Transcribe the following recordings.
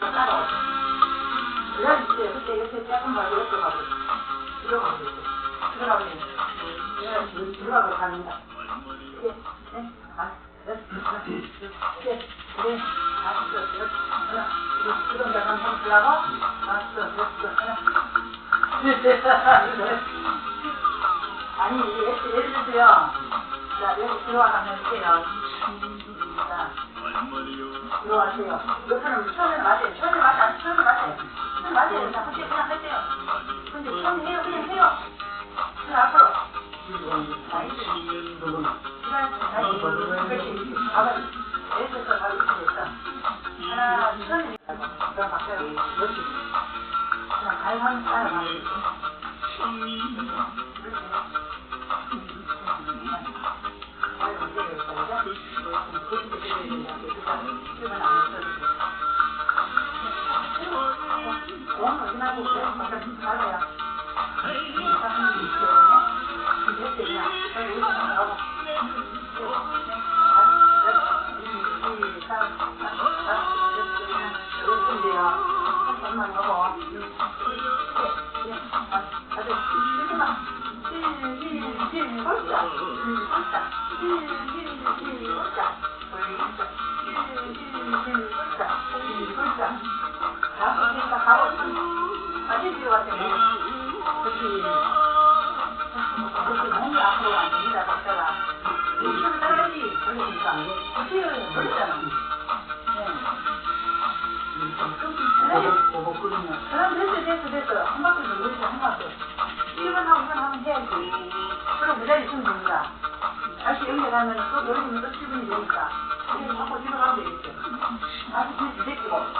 따라와. 그래서 이제 그때 이렇게 작은 거 이렇게 가고 들어가고 있어. 들어가고 있어. 내가 들어가고 갑니다. 이게 네, 아, 네, 셋, 넷, 다섯, 여섯, 하나, 둘, 지금 내가 한번 들어가고 다섯, 여섯, 하나. 아니 예를 들어서요. 자 여기 들어가면 이게요. 자 들어가세요. 옆에는 처음에 맞아요. 처음에 맞아. 처음에 맞아요. 처음에 맞아요. 자 그때 그냥 하세요. 근데 처음에 해요. 그냥 해요. 그 앞으로. 그냥 됐어. 하나 처음에 그럼 바꿔요. 그냥 가위하면 따라가면 わけです。そして何がアフロが好きだとしたら、新しいドレスが欲しいドレスだな。Thank you.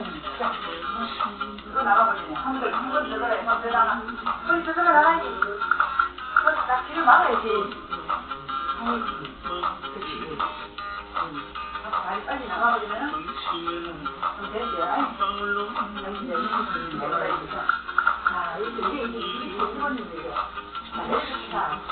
이거 나가버리네. 한 번, 한번 들어가야 돼. 한번 들어가. 손이 들어가 나가야지. 손딱 뒤를 막아야지. 음. 발이 빨리 나가버리면은, 좀 되지. 아이. 자, 이렇게 이게 이게 이게 이번인데요. 자, 이렇게 자, 이번 이번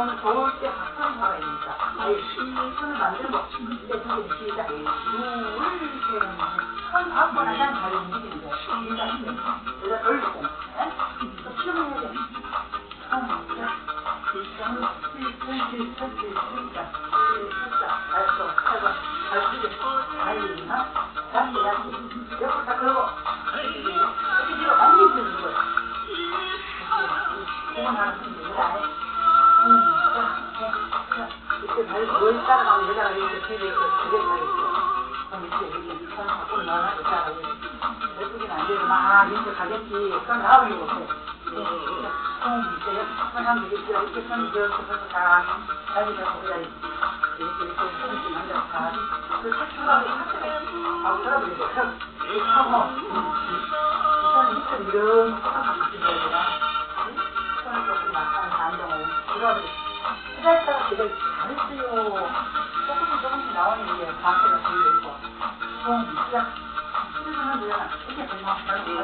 너무 더울 때 가까운 바다입니다. 이손을 만들고 이제 저기 있습니다. 우울생은 한 번에 한 다리 움직입니다. 우리가 힘듭니다.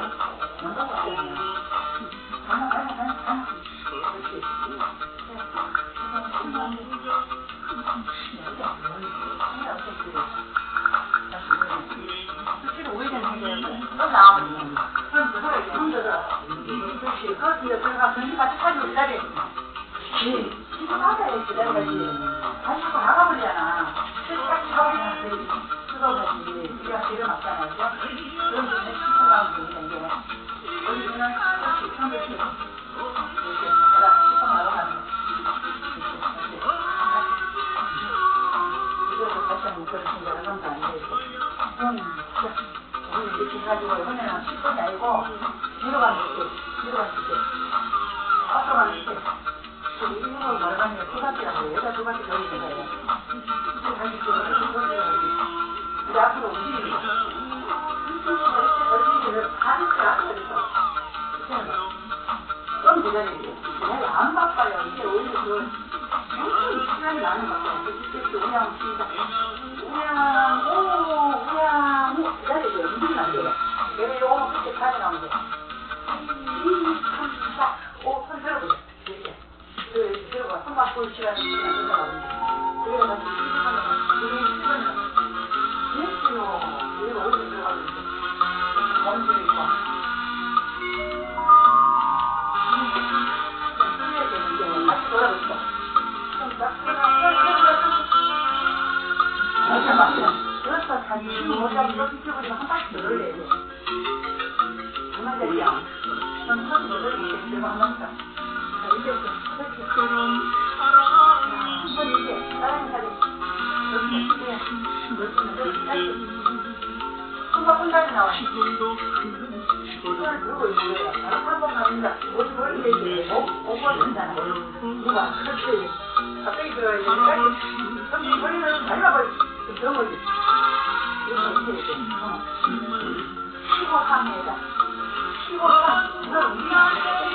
Ah, ah, ah, 손가락끝나기나와 요.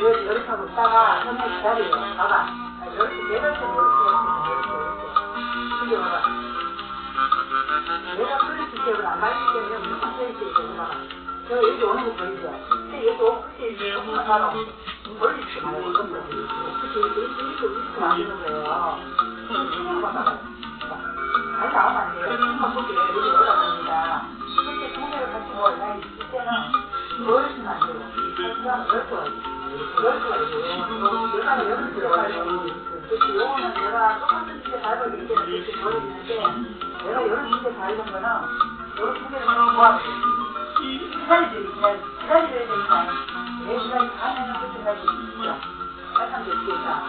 여기서 묵다가 손에 기다려 요. 봐 봐. 이렇게 내려서 이렇게 이렇게 이렇게 이렇 게. 이게 뭐 야? 내가 플리스 기억을 안 맞기 때문에 무슨 플리스 기억을 저 여기 오는 거 보이죠? 근데 여기 오프시 조금만 가로 멀리지 말고 이것도 오프시 이렇게 이렇게 이렇게 이렇게 만드는 거예요. 신경 받아봐요. 잘 나오면 안 돼요. 신경 보기 여기 올라갑 っていうか、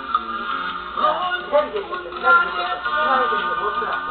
何でこんな、何でこんな、何でこんな、